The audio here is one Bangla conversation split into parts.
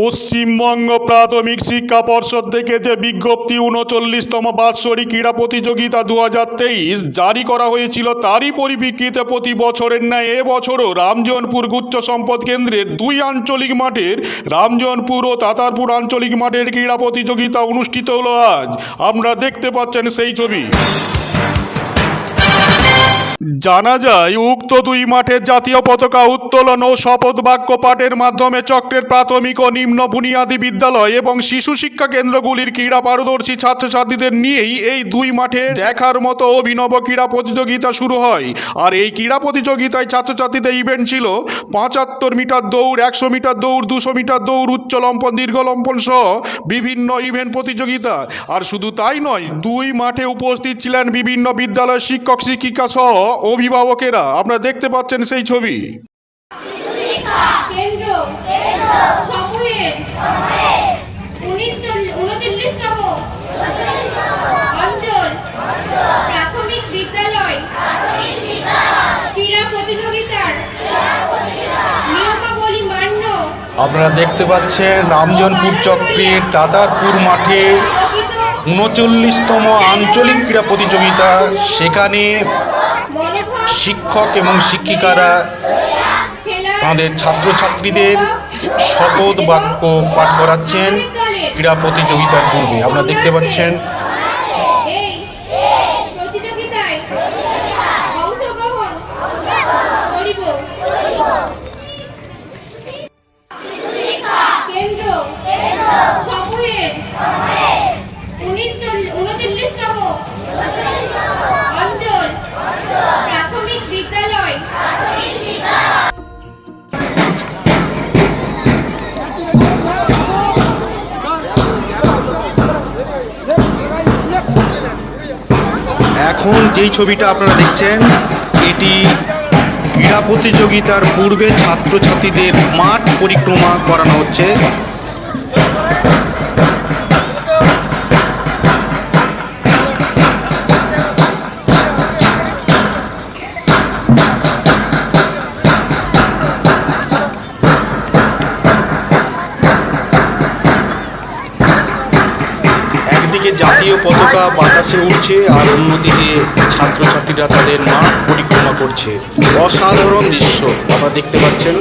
পশ্চিমবঙ্গ প্রাথমিক শিক্ষা পর্ষদ থেকে যে বিজ্ঞপ্তি উনচল্লিশতম বাৎসরিক ক্রীড়া প্রতিযোগিতা দু হাজার তেইশ জারি করা হয়েছিল, তারই পরিপ্রেক্ষিতে প্রতি বছরের ন্যায় এবছরও রামজনপুর গুচ্ছ সম্পদ কেন্দ্রের দুই আঞ্চলিক মাঠের রামজনপুর ও তাতারপুর আঞ্চলিক মাঠের ক্রীড়া প্রতিযোগিতা অনুষ্ঠিত হলো আজ। আমরা দেখতে পাচ্ছেন সেই ছবি। জানা যায়, উক্ত দুই মাঠের জাতীয় পতাকা উত্তোলন ও শপথ বাক্য পাঠের মাধ্যমে চক্রের প্রাথমিক ও নিম্ন বুনিয়াদী বিদ্যালয় এবং শিশু শিক্ষা কেন্দ্রগুলির ক্রীড়া পারদর্শী ছাত্রছাত্রীদের নিয়েই এই দুই মাঠে দেখার মতো অভিনব ক্রীড়া প্রতিযোগিতা শুরু হয়। আর এই ক্রীড়া প্রতিযোগিতায় ছাত্রছাত্রীদের ইভেন্ট ছিল পঁচাত্তর মিটার দৌড়, একশো মিটার দৌড়, দুশো মিটার দৌড়, উচ্চ লম্পন, দীর্ঘ লম্পন সহ বিভিন্ন ইভেন্ট প্রতিযোগিতা। আর শুধু তাই নয়, দুই মাঠে উপস্থিত ছিলেন বিভিন্ন বিদ্যালয়ের শিক্ষক, শিক্ষিকা সহ অভিভাবকেরা আপনারা দেখতে পাচ্ছেন সেই ছবি। কেন্দ্র সমূহের উনচল্লিশতম অঞ্চল প্রাথমিক বিদ্যালয় ক্রীড়া প্রতিযোগিতার নিয়মাবলী মান্য। আপনারা দেখতে পাচ্ছেন রামজনপুর চক্রের দাদারপুর মাঠে উনচল্লিশতম আঞ্চলিক ক্রীড়া প্রতিযোগিতা। সেখানে শিক্ষক এবং শিক্ষিকারা, তাঁদের ছাত্রছাত্রীদের শপথ বাক্য পাঠ করাচ্ছেন ক্রীড়া প্রতিযোগিতার পূর্বে। আপনারা দেখতে পাচ্ছেন এখন যেই ছবিটা আপনারা দেখছেন এটি ক্রীড়া প্রতিযোগিতার পূর্বে ছাত্রছাত্রীদের মাঠ পরিক্রমা করানো হচ্ছে। জাতীয় পতাকা বাতাসে উঠছে আর অন্যদিকে ছাত্রছাত্রীরা তাদের মাঠ পরিক্রমা করছে। অসাধারণ দৃশ্য, আপনারা দেখতে পাচ্ছেন।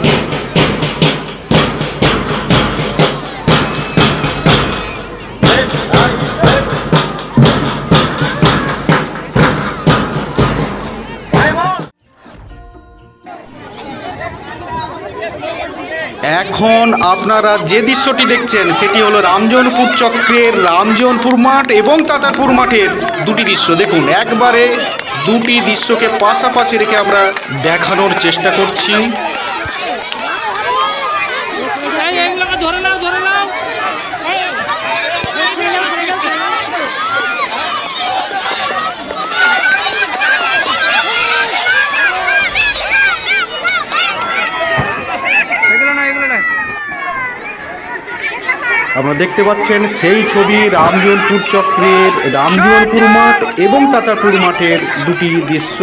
এখন আপনারা যে দৃশ্যটি দেখছেন সেটি হলো রামজনপুর চক্রের রামজনপুর মাঠ এবং তাতারপুর মাঠের দুটি দৃশ্য দেখুন একবারে দুটি দৃশ্যকে পাশাপাশি রেখে আমরা দেখানোর চেষ্টা করছি ধরে নাও ধরে নাও আপনারা দেখতে পাচ্ছেন সেই ছবি রামজীবনপুর চক্রের রামজীবনপুর মাঠ এবং তাতারপুর মাঠের দুটি দৃশ্য।